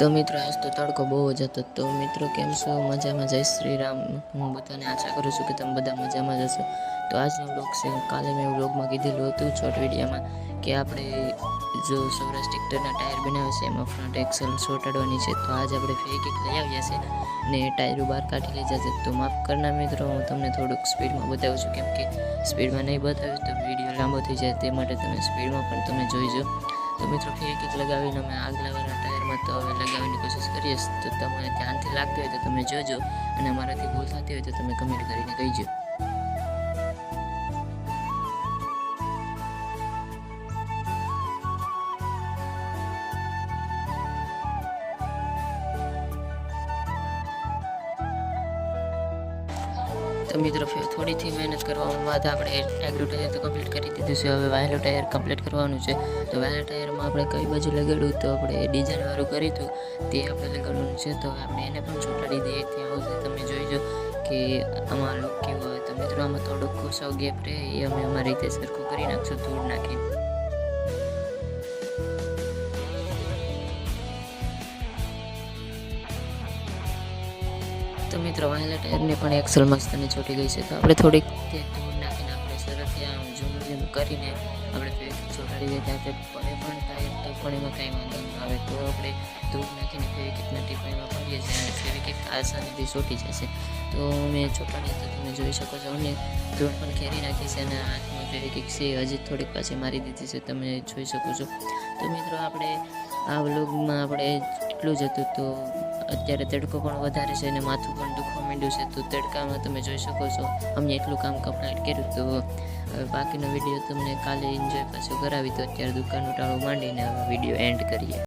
તો મિત્રો, આજ તો તડકો બહુ જ હતો. તો મિત્રો, કેમ છો? મજામાં? જય શ્રી રામ. હું બધાને આશા કરું છું કે તમે બધા મજામાં જશો તો આજનો બ્લોગ છે, કાલે મેં બ્લોગમાં કીધેલું હતું શોર્ટ વિડીયોમાં કે આપણે જો સૌરાષ્ટ્ર ટ્રેક્ટરના ટાયર બનાવે છે, એમાં ફ્રન્ટ એક્સલ ચોંટાડવાની છે. તો આજ આપણે ફેવિકિક લઈ આવ્યા છે ને ટાયરો બહાર કાઢી લઈ જશે તો માફ કરના મિત્રો, હું તમને થોડુંક સ્પીડમાં બતાવું છું. કેમ કે સ્પીડમાં નહીં બતાવ્યું તો વીડિયો લાંબો થઈ જાય. તે માટે તમે સ્પીડમાં પણ તમે જોઈજો તો મિત્રો ફેવિકિક લગાવીને અમે આગલા વાળા હવે છીએ. તો તમને ધ્યાનથી લાગતું હોય તો તમે જોજો અને અમારાથી ભૂલ થતી હોય તો તમે કમેન્ટ કરીને કહીજો તો મિત્રો થોડીથી મહેનત કરવામાં બાદ આપણે એગ્રો ટાયર તો કમ્પ્લીટ કરી દીધું છે. હવે વાયલો ટાયર કમ્પ્લીટ કરવાનું છે. તો વાયલો ટાયરમાં આપણે કઈ બાજુ લગાડ્યું તો આપણે ડિઝાઇનવાળું કર્યું તે આપણે લગાડવાનું છે. તો આપણે એને પણ ચોંટાડી દઈએ. ત્યાં સુધી તમે જોઈજો કે આમાં લુક કેવો હોય તો મિત્રો આમાં થોડોક ખોસાવ ગેપ રહે. એ અમે અમારી રીતે સરખું કરી નાખશું. ધૂળ નાખીને તો મિત્રો વાયલા ટાયરને પણ એક્સલ મસ્તની ચોટી ગઈ છે. તો આપણે થોડીક તે ધૂળ નાખીને આપણે સરસ આમ ઝૂમ ઝૂમ કરીને આપણે ફેવિકિક ચોટાડી દઈએ. ત્યાં પડે પણ ટાયર તો પણ એમાં કાંઈ વાંધો ન આવે. તો આપણે ધૂળ નાખીને ફેવિકિકના ટીપાઈમાં પડીએ છીએ અને ફેવિકિક આસાનીથી ચોટી જશે. તો મેં ચોટાડી તો તમે જોઈ શકો છો. અને ધૂળ પણ ખેરી નાખી છે અને હાથમાં ફેવિકિક છે. હજી થોડીક પાછી મારી દીધી છે, તમે જોઈ શકો છો. તો મિત્રો, આપણે આ વ્લોગમાં આપણે એટલું જ હતું. તો અત્યારે તડકો પણ વધારે છે અને માથું પણ દુખવા માંડ્યું છે. તો તડકામાં તમે જોઈ શકો છો, અમને એટલું કામ કમ્પ્લીટ કર્યું. તો હવે બાકીનો વીડિયો તમને કાલે એન્જોય પાછો કરાવી. તો અત્યારે દુકાનનું ઉટાળો માંડીને વીડિયો એન્ડ કરીએ.